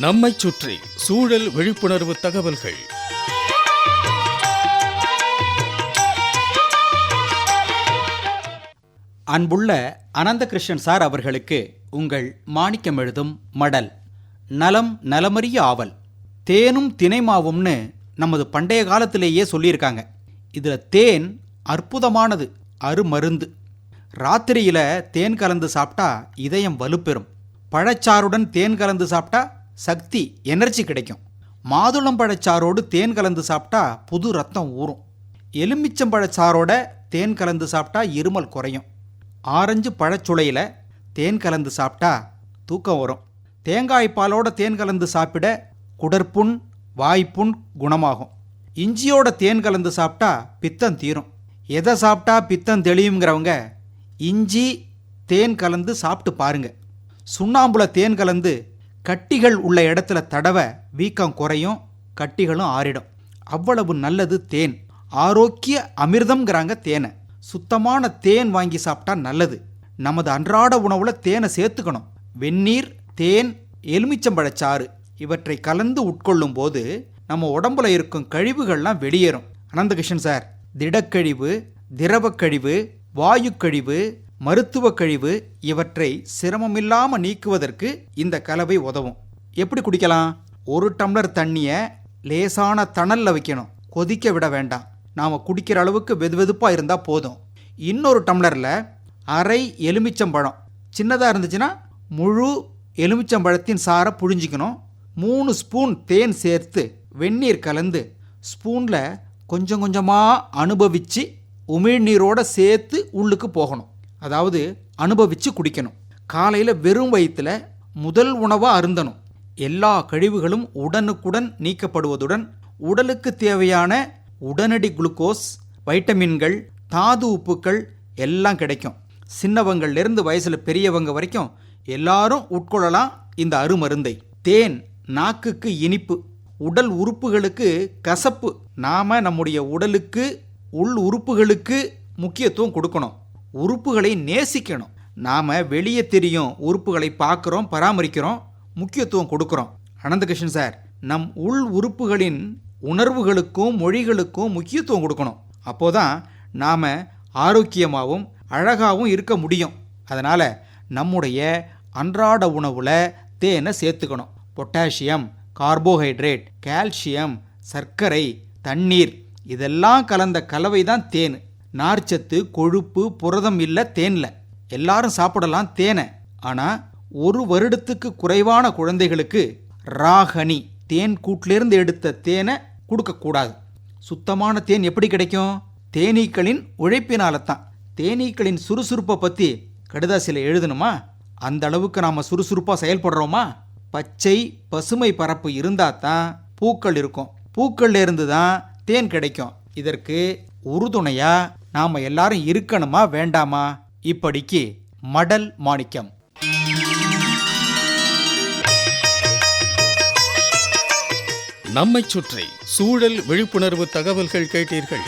நம்மைச் சுற்றி சூழல் விழிப்புணர்வு தகவல்கள். அன்புள்ள அனந்தகிருஷ்ணன் சார் அவர்களுக்கு உங்கள் மாணிக்கம் எழுதும் மடல். நலம் நலமறிய ஆவல். தேனும் தினைமாவும்னு நமது பண்டைய காலத்திலேயே சொல்லியிருக்காங்க. இதில் தேன் அற்புதமானது அருமருந்து. ராத்திரியில் தேன் கலந்து சாப்பிட்டா இதயம் வலுப்பெறும். பழச்சாறுடன் தேன் கலந்து சாப்பிட்டா சக்தி எனர்ஜி கிடைக்கும். மாதுளம் பழச்சாரோடு தேன் கலந்து சாப்பிட்டா புது ரத்தம் ஊறும். எலுமிச்சம்பழச்சாரோட தேன் கலந்து சாப்பிட்டா இருமல் குறையும். ஆரஞ்சு பழச்சுளையில் தேன் கலந்து சாப்பிட்டா தூக்கம் வரும். தேங்காய் பாலோட தேன் கலந்து சாப்பிட குடற்புண் வாய்ப்புண் குணமாகும். இஞ்சியோட தேன் கலந்து சாப்பிட்டா பித்தம் தீரும். எதை சாப்பிட்டா பித்தம் தெளியுங்கிறவங்க இஞ்சி தேன் கலந்து சாப்பிட்டு பாருங்க. சுண்ணாம்புல தேன் கலந்து கட்டிகள் உள்ள இடத்துல தடவை வீக்கம் குறையும் கட்டிகளும் ஆறிடும். அவ்வளவு நல்லது தேன். ஆரோக்கிய அமிர்தம்ங்கிறாங்க தேனை. சுத்தமான தேன் வாங்கி சாப்பிட்டா நல்லது. நமது அன்றாட உணவுல தேனை சேர்த்துக்கணும். வெந்நீர் தேன் எலுமிச்சம்பழச்சாறு இவற்றை கலந்து உட்கொள்ளும் போது நம்ம உடம்புல இருக்கும் கழிவுகள்லாம் வெளியேறும். அனந்தகிருஷ்ணன் சார் திடக்கழிவு திரவக்கழிவு வாயுக்கழிவு மருத்துவ கழிவு இவற்றை சிரமமில்லாமல் நீக்குவதற்கு இந்த கலவை உதவும். எப்படி குடிக்கலாம்? ஒரு டம்ளர் தண்ணியை லேசான தணலில் வைக்கணும். கொதிக்க விட வேண்டாம். நாம் குடிக்கிற அளவுக்கு வெதுவெதுப்பாக இருந்தால் போதும். இன்னொரு டம்ளரில் அரை எலுமிச்சம்பழம் சின்னதாக இருந்துச்சுன்னா முழு எலுமிச்சம்பழத்தின் சாரை புழிஞ்சிக்கணும். மூணு ஸ்பூன் தேன் சேர்த்து வெந்நீர் கலந்து ஸ்பூனில் கொஞ்சம் கொஞ்சமாக அனுபவித்து உமிழ்நீரோடு சேர்த்து உள்ளுக்கு போகணும். அதாவது அனுபவித்து குடிக்கணும். காலையில் வெறும் வயிற்றில் முதல் உணவாக அருந்தணும். எல்லா கழிவுகளும் உடனுக்குடன் நீக்கப்படுவதுடன் உடலுக்கு தேவையான உடனடி குளுக்கோஸ் வைட்டமின்கள் தாது உப்புக்கள் எல்லாம் கிடைக்கும். சின்னவங்கள்லேருந்து வயசில் பெரியவங்க வரைக்கும் எல்லாரும் உட்கொள்ளலாம் இந்த அருமருந்தை. தேன் நாக்குக்கு இனிப்பு உடல் உறுப்புகளுக்கு கசப்பு. நாம் நம்முடைய உடலுக்கு உள் உறுப்புகளுக்கு முக்கியத்துவம் கொடுக்கணும். உறுப்புகளை நேசிக்கணும். நாம் வெளியே தெரியும் உறுப்புகளை பார்க்குறோம் பராமரிக்கிறோம் முக்கியத்துவம் கொடுக்குறோம். அனந்தகிருஷ்ணன் சார் நம் உள் உறுப்புகளின் உணர்வுகளுக்கும் மொழிகளுக்கும் முக்கியத்துவம் கொடுக்கணும். அப்போதான் நாம் ஆரோக்கியமாகவும் அழகாகவும் இருக்க முடியும். அதனால் நம்முடைய அன்றாட உணவில் தேனை சேர்த்துக்கணும். பொட்டாசியம் கார்போஹைட்ரேட் கால்சியம் சர்க்கரை தண்ணீர் இதெல்லாம் கலந்த கலவை தான் தேன். நார்ச்சத்து கொழுப்பு புரதம் இல்லை தேனில். எல்லாரும் சாப்பிடலாம் தேனை. ஆனால் ஒரு வருடத்துக்கு குறைவான குழந்தைகளுக்கு ராகனி தேன் கூட்டிலிருந்து எடுத்த தேனை கொடுக்கக்கூடாது சுத்தமான தேன் எப்படி கிடைக்கும்? தேனீக்களின் உழைப்பினால தான் தேனீக்களின் சுறுசுறுப்பை பற்றி கடுதாசியில் எழுதணுமா? அந்த அளவுக்கு நாம் சுறுசுறுப்பாக செயல்படுறோமா? பச்சை பசுமை பரப்பு இருந்தால் தான் பூக்கள் இருக்கும். பூக்கள்லேருந்து தான் தேன் கிடைக்கும். இதற்கு உறுதுணையாக நாம் எல்லாரும் இருக்கணுமா வேண்டாமா? இப்படிக்கு மடல் மாணிக்கம். நம்மை சுற்றி சூழல் விழிப்புணர்வு தகவல்கள் கேட்டீர்கள்.